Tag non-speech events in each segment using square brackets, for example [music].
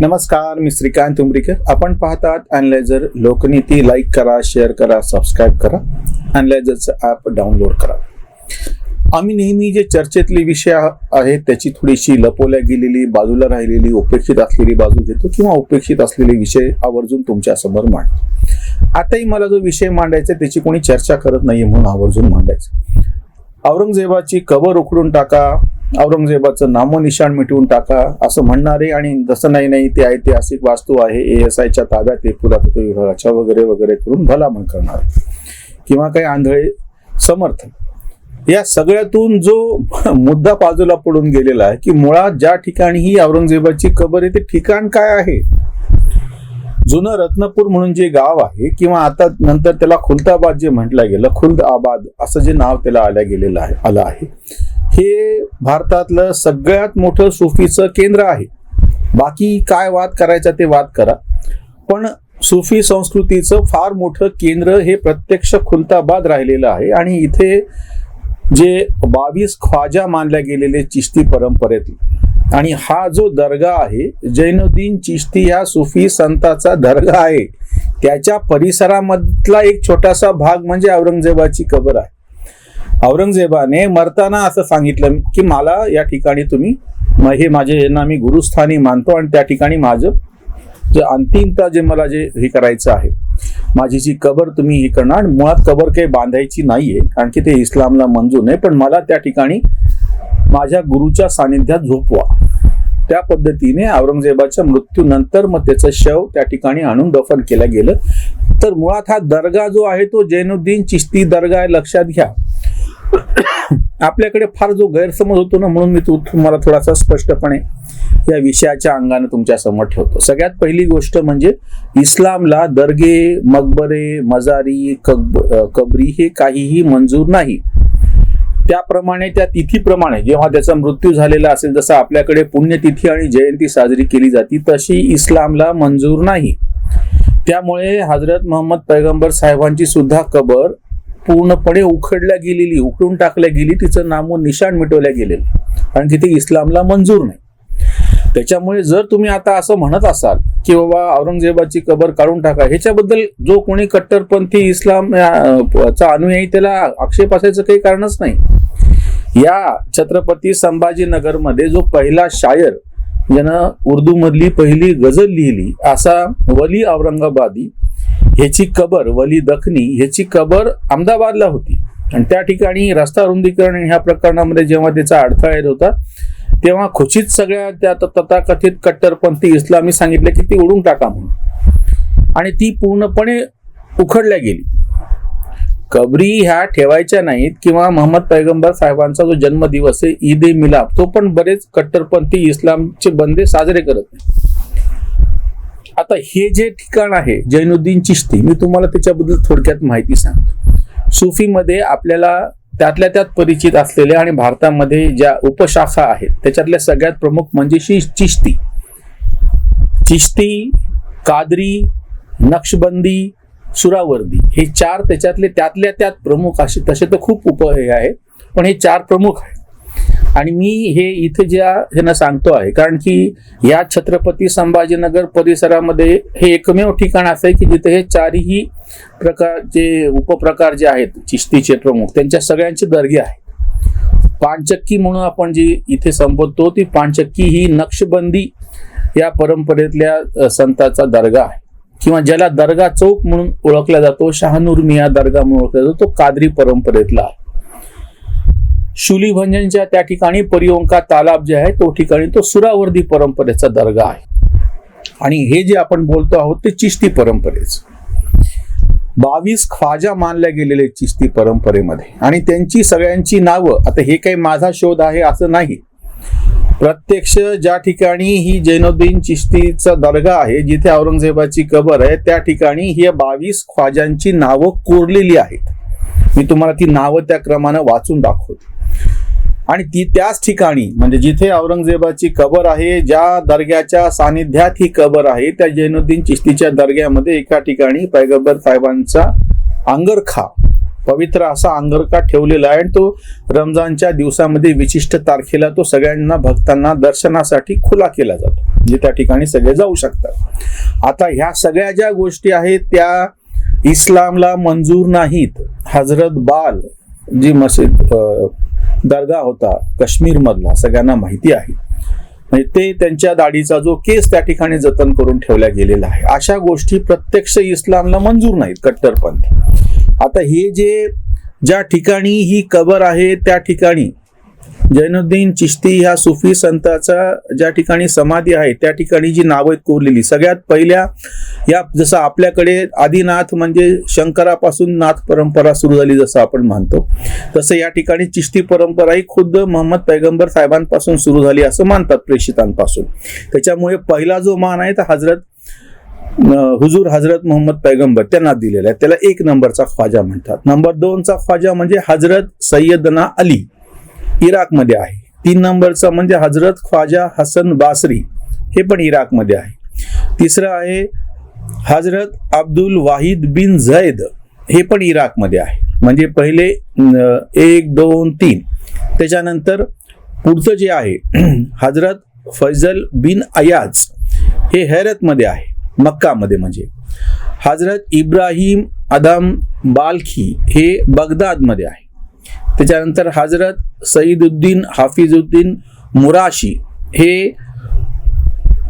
नमस्कार मी श्रीकांत उमरीकर. आपण पाहतात अनलायझर लोकनीती लाईक करा शेअर करा सबस्क्राईब करा. अनलायझरचं ॲप डाउनलोड करा. आम्ही नेहमी जे चर्चेतले विषय आहेत त्याची थोडीशी लपवल्या गेलेली बाजूला राहिलेली उपेक्षित असलेली बाजू घेतो किंवा उपेक्षित असलेले विषय आवर्जून तुमच्यासमोर मांडतो. आताही मला जो विषय मांडायचा त्याची कोणी चर्चा करत नाही म्हणून आवर्जून मांडायचं. औरंगजेबाची कबर उखडून टाका औरंगजेबाचं नामोनिशाण मिटवून टाका असं म्हणणारे आणि जसं नाही नाही ते ऐतिहासिक वास्तू आहे ए एस आयच्या ताब्यात आहे पुरातत्व विभागाच्या वगैरे वगैरे करून भलामण करणार. किंवा काही आंधळे समर्थन या सगळ्यातून जो मुद्दा बाजूला पडून गेलेला आहे की मुळात ज्या ठिकाणी ही औरंगजेबाची कबर आहे ते ठिकाण काय आहे? जुनं रत्नपूर म्हणून जे गाव आहे किंवा आता नंतर त्याला खुलताबाद जे म्हटलं गेलं खुल्द आबाद असं जे नाव त्याला आल्या गेलेलं आहे आलं आहे. हे भारतातलं सगळ्यात मोठं सुफीचं केंद्र आहे. बाकी काय वाद करायचा ते वाद करा. पण सुफी संस्कृतीचं फार मोठं केंद्र हे प्रत्यक्ष खुलताबाद राहिलेलं आहे आणि इथे जे बावीस ख्वाजा मानल्या गेलेले चिश्ती परंपरेतील. आणि हा जो दर्गा आहे जैनुद्दीन चिश्ती ह्या सुफी संताचा दर्गा आहे. त्याच्या परिसरामधला एक छोटासा भाग म्हणजे औरंगजेबाची कबर आहे. औरंगजेबाने मरताना असं सांगितलं की मला या ठिकाणी तुम्ही हे माझे यांना मी गुरुस्थानी मानतो आणि त्या ठिकाणी माझं जे अंतिमता जे मला जे हे करायचं आहे माझी जी कबर तुम्ही हे करणार आणि मुळात कबर काही बांधायची नाहीये कारण की ते इस्लामला मंजूर नाही पण मला त्या ठिकाणी माझ्या गुरुच्या सानिध्यात झोपवा. त्या पद्धतीने औरंगजेबाच्या मृत्यूनंतर मग त्याचं शव त्या ठिकाणी आणून दफन केलं गेलं. तर मुळात हा दर्गा जो आहे तो जैनुद्दीन चिश्ती दर्गा आहे लक्षात घ्या. आपल्याकडे फार जो गैरसमज होतो ना म्हणून मी तू तुम्हाला थोडासा स्पष्टपणे या विषयाच्या अंगाने तुमच्यासमोर ठेवतो. सगळ्यात पहिली गोष्ट म्हणजे इस्लामला दर्गे मकबरे मजारी कब कबरी हे काहीही मंजूर नाही. त्याप्रमाणे त्या तिथीप्रमाणे जेव्हा त्याचा मृत्यू झालेला असेल जसं आपल्याकडे पुण्यतिथी आणि जयंती साजरी केली जाते तशी इस्लामला मंजूर नाही. त्यामुळे हजरत मोहम्मद पैगंबर साहेबांची सुद्धा कबर पूर्णपणे उखडल्या गेलेली उखडून टाकल्या गेली तिचं नामो निशाण मिटवल्या गेलेलं. कारण की ते इस्लामला मंजूर नाही. त्याच्यामुळे जर तुम्ही आता असं म्हणत असाल की बाबा औरंगजेबाची कबर काढून टाका ह्याच्याबद्दल जो कोणी कट्टरपंथी इस्लाम चा अनुयायी त्याला आक्षेप असायचं काही कारणच नाही. या छत्रपती संभाजीनगरमध्ये जो पहिला शायर ज्यानं उर्दू मधली पहिली गझल लिहिली असा वली औरंगाबादी ह्याची कबर वली दखनी ह्याची कबर अहमदाबादला होती. आणि त्या ठिकाणी रस्ता रुंदीकरण ह्या प्रकरणामध्ये जेव्हा त्याचा अडथळा येत होता तेव्हा खुशीत सगळ्या त्या तथाकथित कट्टरपंथी इस्लामी सांगितले की ती उडून टाका म्हणून. आणि ती पूर्णपणे उखडल्या गेली. कबरी ह्या ठेवायच्या नाहीत किंवा मोहम्मद पैगंबर साहेबांचा जो जन्मदिवस आहे ईद ए मिलाप तो पण बरेच कट्टरपंथी इस्लामचे बंदे साजरे करत नाही आता हे जे ठिकाण आहे जैनुद्दीन चिश्ती मी तुम्हाला त्याच्याबद्दल थोडक्यात माहिती सांगतो. सुफीमध्ये आपल्याला त्यातल्या त्यात परिचित असलेल्या आणि भारतामध्ये ज्या उपशाखा आहेत त्याच्यातल्या सगळ्यात प्रमुख म्हणजे शी चिश्ती. चिश्ती कादरी नक्षबंदी सुरावर्दी हे चार त्याच्यातले त्यातल्या त्यात प्रमुख असे तसे तर खूप उप हे आहेत पण हे चार प्रमुख आहेत. आणि मी हे इथे ज्या ह्यांना सांगतो आहे कारण की या छत्रपती संभाजीनगर परिसरामध्ये हे एकमेव ठिकाण असं आहे की जिथे हे चारही प्रकार जे उपप्रकार जे आहेत चिश्तीचे प्रमुख त्यांच्या सगळ्यांचे दर्गे आहे. पानचक्की म्हणून आपण जी इथे संबोधतो ती पानचक्की ही नक्षबंदी या परंपरेतल्या संताचा दर्गा आहे. किंवा ज्याला दर्गा चौक म्हणून ओळखला जातो शहानूर मिया दर्गा म्हणून ओळखला जातो तो कादरी परंपरेतला आहे. शुलीभंजनच्या त्या ठिकाणी परिओंका तालाब जे आहे तो ठिकाणी तो सुरावर्दी परंपरेचा दर्गा आहे. आणि हे जे आपण बोलतो आहोत ते चिश्ती परंपरेचं. बावीस ख्वाजा मानल्या गेलेले चिश्ती परंपरेमध्ये. आणि त्यांची सगळ्यांची नावं आता हे काही माझा शोध आहे असं नाही. प्रत्यक्ष ज्या ठिकाणी ही जैनुद्दीन चिश्तीचा दर्गा आहे जिथे औरंगजेबाची कबर आहे त्या ठिकाणी ही बावीस ख्वाजांची नावं कोरलेली आहेत. मी तुम्हाला ती नावं त्या क्रमानं वाचून दाखवतो. आणि ती त्याच ठिकाणी म्हणजे जिथे औरंगजेबाची कबर आहे ज्या दर्ग्याच्या सानिध्यात ही कबर आहे त्या जैनुद्दीन चिश्तीच्या दर्ग्यामध्ये एका ठिकाणी पैगंबर साहेबांचा अंगरखा पवित्र असा अंगरखा ठेवलेला आहे. आणि तो रमजानच्या दिवसामध्ये विशिष्ट तारखेला तो सगळ्यांना भक्तांना दर्शनासाठी खुला केला जातो जे त्या ठिकाणी सगळे जाऊ शकतात. आता ह्या सगळ्या ज्या गोष्टी आहेत त्या इस्लामला मंजूर नाहीत. हजरत बाल जी मस्जिद दर्गा होता काश्मीर मधला सगळ्यांना माहिती आहे. म्हणजे ते त्यांच्या दाढीचा जो केस त्या ठिकाणी जतन करून ठेवला गेलेला आहे. अशा गोष्टी प्रत्यक्ष इस्लामला मंजूर नाहीत कट्टरपंथी. आता हे जे ज्या ठिकाणी ही कबर आहे त्या ठिकाणी जैनुद्दीन चिश्ती ह्या सुफी संताचा ज्या ठिकाणी समाधी आहे त्या ठिकाणी जी नावं आहेत कोरलेली. सगळ्यात पहिल्या या जसं आपल्याकडे आदिनाथ म्हणजे शंकरापासून नाथ परंपरा सुरू झाली जसं आपण मानतो तसं या ठिकाणी चिश्ती परंपरा ही खुद्द मोहम्मद पैगंबर साहेबांपासून सुरू झाली असं मानतात प्रेषितांपासून. त्याच्यामुळे पहिला जो मान आहे तर हजरत हुजूर हजरत मोहम्मद पैगंबर त्यांना दिलेला आहे. त्याला एक नंबरचा ख्वाजा म्हणतात. नंबर दोनचा ख्वाजा म्हणजे हजरत सय्यदना अली. इराकमध्ये आहे. तीन नंबरचा म्हणजे हजरत ख्वाजा हसन बासरी हे पण इराकमध्ये आहे. तिसरं आहे हजरत अब्दुल वाहिद बिन झैद हे पण इराकमध्ये आहे. म्हणजे पहिले एक दोन तीन. त्याच्यानंतर पुढचं जे आहे [clears throat] हजरत फैजल बिन अयाज हे हैरतमध्ये आहे. मक्कामध्ये म्हणजे. हजरत इब्राहिम अदम बालखी हे बगदादमध्ये आहे. त्याच्यानंतर हजरत सईदुद्दीन हाफिजुद्दीन मुराशी हे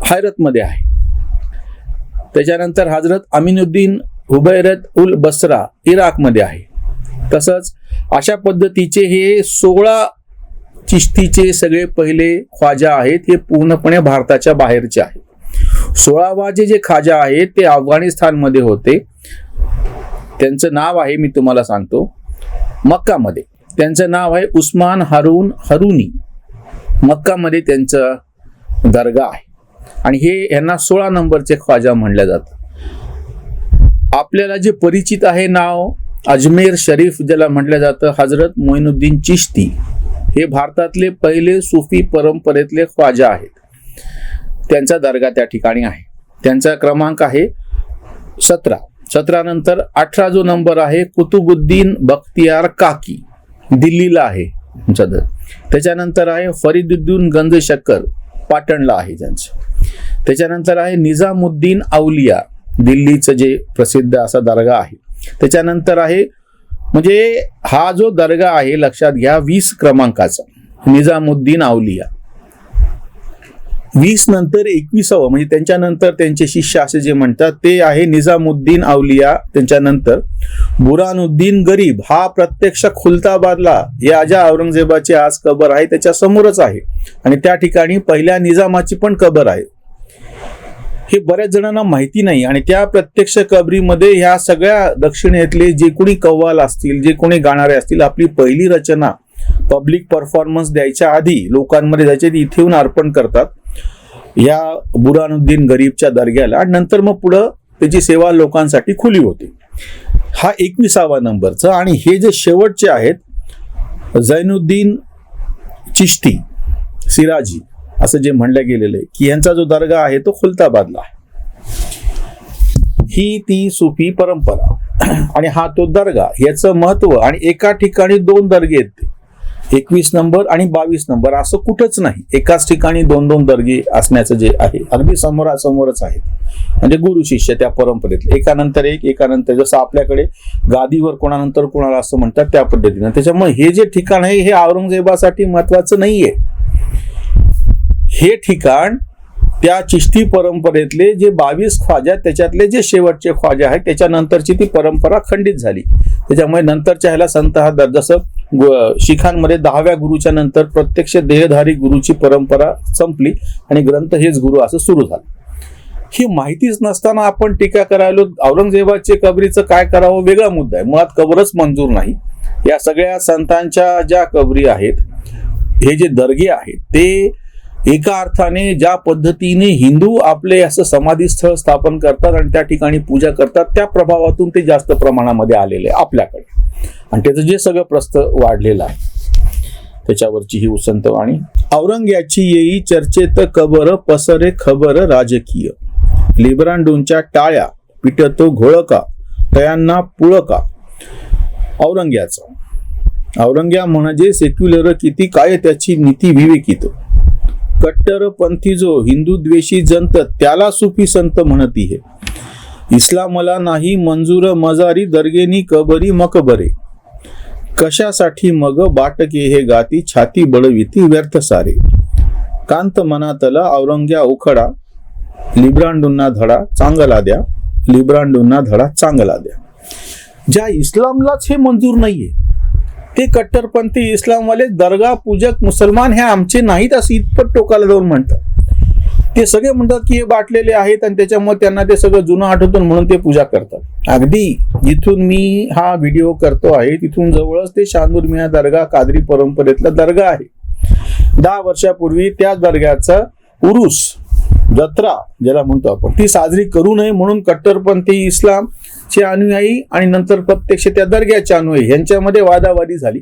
हैरतमध्ये आहे. त्याच्यानंतर हजरत अमिनुद्दीन हुबैरत उल बसरा इराकमध्ये आहे. तसंच अशा पद्धतीचे हे सोळा चिश्तीचे सगळे पहिले ख्वाजा आहेत हे पूर्णपणे भारताच्या बाहेरचे आहेत. सोळावाचे जे खाजा आहेत ते अफगाणिस्तानमध्ये होते. त्यांचं नाव आहे मी तुम्हाला सांगतो मक्कामध्ये. त्यांचं नाव आहे उस्मान हारून हरुनी. मक्कामध्ये त्यांचं दर्गा आहे. आणि हे यांना सोळा नंबरचे ख्वाजा म्हणल्या जातं आपल्याला जे परिचित आहे नाव अजमेर शरीफ ज्याला म्हटलं जातं हजरत मोइनुद्दीन चिश्ती हे भारतातले पहिले सुफी परंपरेतले ख्वाजा आहेत. त्यांचा दर्गा त्या ठिकाणी आहे. त्यांचा क्रमांक आहे सतरा. सतरा नंतर अठरा जो नंबर आहे कुतुबुद्दीन बख्तियार काकी. दिल्लीला आहे त्यांचा त्याच्यानंतर आहे फरीदुद्दीन गंज शक्कर पाटणला आहे त्यांचं. त्याच्यानंतर आहे निजामुद्दीन औलिया दिल्लीचं जे प्रसिद्ध असा दर्गा आहे. त्याच्यानंतर आहे म्हणजे हा जो दर्गा आहे लक्षात घ्या वीस क्रमांकाचा निजामुद्दीन औलिया. वीस नंतर एकविसावं म्हणजे त्यांच्यानंतर त्यांचे शिष्य असे जे म्हणतात ते आहे निजामुद्दीन औलिया त्यांच्यानंतर बुरानुद्दीन गरीब हा प्रत्यक्ष खुलताबादला या ज्या औरंगजेबाची आज कबर आहे त्याच्या समोरच आहे. आणि त्या ठिकाणी पहिल्या निजामाची पण कबर आहे. हे बऱ्याच जणांना माहिती नाही आणि त्या प्रत्यक्ष कबरीमध्ये ह्या सगळ्या दक्षिणेतले जे कोणी कव्वाल असतील जे कोणी गाणारे असतील आपली पहिली रचना पब्लिक परफॉर्मन्स द्यायच्या आधी लोकांमध्ये जायचे ते इथे येऊन अर्पण करतात. या बुरानुद्दीन गरीबच्या दर्ग्याला आणि नंतर मग पुढं त्याची सेवा लोकांसाठी खुली होती. हा एकविसावा नंबरचं आणि हे जे शेवटचे आहेत जैनुद्दीन चिश्ती सिराजी असं जे म्हणलं गेलेलं आहे की यांचा जो दर्गा आहे तो खुलताबादला आहे. ही ती सुफी परंपरा. आणि हा तो दर्गा याचं महत्त्व आणि एका ठिकाणी दोन दर्गे आहेत ते. एकवीस नंबर आणि बावीस नंबर असं कुठंच नाही. एकाच ठिकाणी दोन दोन दर्गे असण्याचं जे आहे अगदी समोरासमोरच आहेत. म्हणजे गुरु शिष्य त्या परंपरेतले. एकानंतर एक एकानंतर जसं आपल्याकडे गादीवर कोणानंतर कोणाला असं म्हणतात त्या पद्धतीनं. त्याच्यामुळे हे जे ठिकाण आहे हे औरंगजेबासाठी महत्वाचं नाहीये. हे ठिकाण त्या चिश्ती परंपरेतले जे बावीस ख्वाजा त्याच्यातले जे शेवटचे ख्वाजा आहेत त्याच्यानंतरची ती परंपरा खंडित झाली. त्याच्यामुळे नंतरच्या ह्याला संत हा दर जसं शिखांमध्ये दहाव्या गुरुच्या नंतर प्रत्यक्ष देहधारी गुरुची परंपरा संपली आणि ग्रंथ हेच गुरु असं सुरू झालं. ही माहितीच नसताना आपण टीका करायलो औरंगजेबाचे कबरीचं काय करावं वेगळा मुद्दा आहे. मुळात कबरच मंजूर नाही. या सगळ्या संतांच्या ज्या कबरी आहेत हे जे दर्गे आहेत ते एका अर्थाने ज्या पद्धतीने हिंदू आपले असं समाधीस्थळ स्थापन करतात आणि त्या ठिकाणी पूजा करतात त्या प्रभावातून ते जास्त प्रमाणामध्ये आलेले आहे आपल्याकडे. आणि त्याचं जे सगळं प्रस्त वाढलेलं आहे त्याच्यावरची ही उसंत वाणी. औरंग्याची येई चर्चेत कबर पसरे खबर राजकीय. लिबरांडूंच्या टाळ्या पिटतो घोळका तयांना पुळका. औरंग्याचा. औरंग्या म्हणजे सेक्युलर किती काय त्याची नीती विवेकित. कट्टरपंथी जो हिंदू द्वेषी जंत त्याला सुफी संत म्हणती हे. इस्लामला नाही मंजूर मजारी दर्गेनी कबरी मकबरे. कशासाठी मग बाटके हे गाती छाती बळविती व्यर्थ सारे. कांत मनातला औरंग्या उखडा लिब्रांडूंना धडा चांगला द्या लिब्रांडूंना धडा चांगला द्या. ज्या इस्लामलाच हे मंजूर नाहीये ते कट्टरपंथी इस्लामवाले दर्गा पूजक मुसलमान हे आमचे नाहीत असं इतपत टोकाला जाऊन म्हणतात. ते सगळे म्हणतात की हे बाटलेले आहेत आणि त्याच्यामुळे त्यांना ते सगळं जुनं आठवतं म्हणून ते पूजा करतात. अगदी जिथून मी हा व्हिडिओ करतो आहे तिथून जवळच ते शांदूर मिया दर्गा कादरी परंपरेतला दर्गा आहे. दहा वर्षापूर्वी त्या दर्ग्याचा उरुस जत्रा ज्याला म्हणतो आपण ती साजरी करू नये म्हणून कट्टरपंथी इस्लाम चे अनुयायी आणि नंतर प्रत्यक्ष त्या दर्ग्याचे अनुयायी यांच्यामध्ये वादावादी झाली.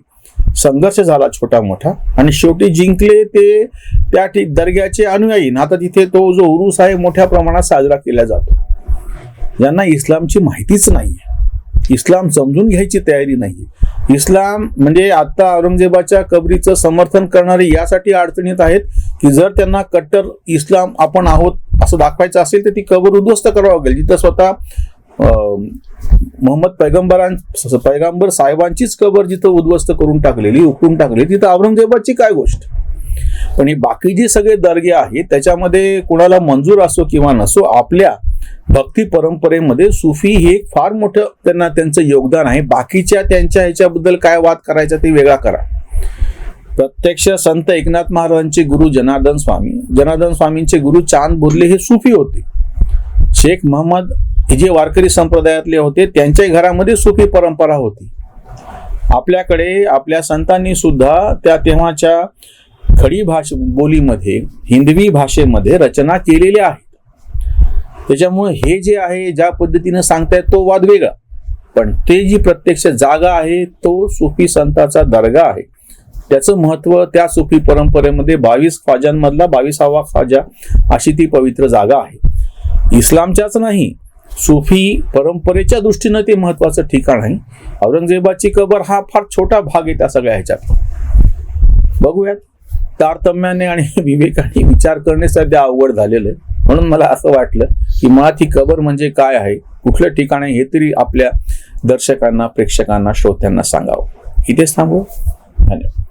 संघर्ष झाला छोटा मोठा आणि शेवटी जिंकले ते त्या दर्ग्याचे अनुयायी. आता तिथे तो जो उरुस आहे मोठ्या प्रमाणात साजरा केला जातो. ज्यांना इस्लामची माहितीच नाही इस्लाम समजून घ्यायची तयारी नाही इस्लाम म्हणजे आता औरंगजेबाच्या कबरीचं समर्थन करणारे यासाठी अडचणीत आहेत की जर त्यांना कट्टर इस्लाम आपण आहोत असं दाखवायचं असेल तर ती कबर उद्ध्वस्त करावं लागेल. जिथं स्वतः मोहम्मद पैगंबरां पैगंबर साहेबांचीच कबर जिथं उद्ध्वस्त करून टाकलेली उकळून टाकली तिथं औरंगजेबाची काय गोष्ट? पण हे बाकी जे सगळे दर्गे आहेत त्याच्यामध्ये कुणाला मंजूर असो किंवा नसो आपल्या भक्ती परंपरेमध्ये सुफी हे फार मोठं त्यांना त्यांचं योगदान आहे. बाकीच्या त्यांच्या ह्याच्याबद्दल काय वाद करायचा ते वेगळा करा. प्रत्यक्ष संत एकनाथ महाराजांचे गुरु जनार्दन स्वामी जनार्दन स्वामींचे गुरु चांद बुर्ले हे सुफी होते. शेख महम्मद जे वारकरी संप्रदायातले होते त्यांच्या घरामध्ये सुफी परंपरा होती. आपल्याकडे आपल्या संतांनी सुद्धा त्या तेव्हाच्या खडी भाष बोलीमध्ये हिंदवी भाषेमध्ये रचना केलेल्या आहेत. त्याच्यामुळे हे जे आहे ज्या पद्धतीनं सांगतायत तो वाद वेगळा. पण ते जी प्रत्यक्ष जागा आहे तो सुफी संताचा दर्गा आहे. त्याचं महत्त्व त्या सुफी परंपरेमध्ये बावीस ख्वाजांमधला बावीसावा ख्वाजा अशी ती पवित्र जागा आहे. इस्लामच्याच नाही सुफी परंपरेच्या दृष्टीनं ते महत्वाचं ठिकाण आहे. औरंगजेबाची कबर हा फार छोटा भाग आहे त्या सगळ्या ह्याच्यात. बघूयात. तारतम्याने आणि [laughs] विवेकाने विचार करणे सध्या अवघड झालेलं आहे. म्हणून मला असं वाटलं की मुळात ही कबर म्हणजे काय आहे? कुठलं ठिकाण आहे हे तरी आपल्या दर्शकांना प्रेक्षकांना श्रोत्यांना सांगावं. इथेच थांबू. धन्यवाद.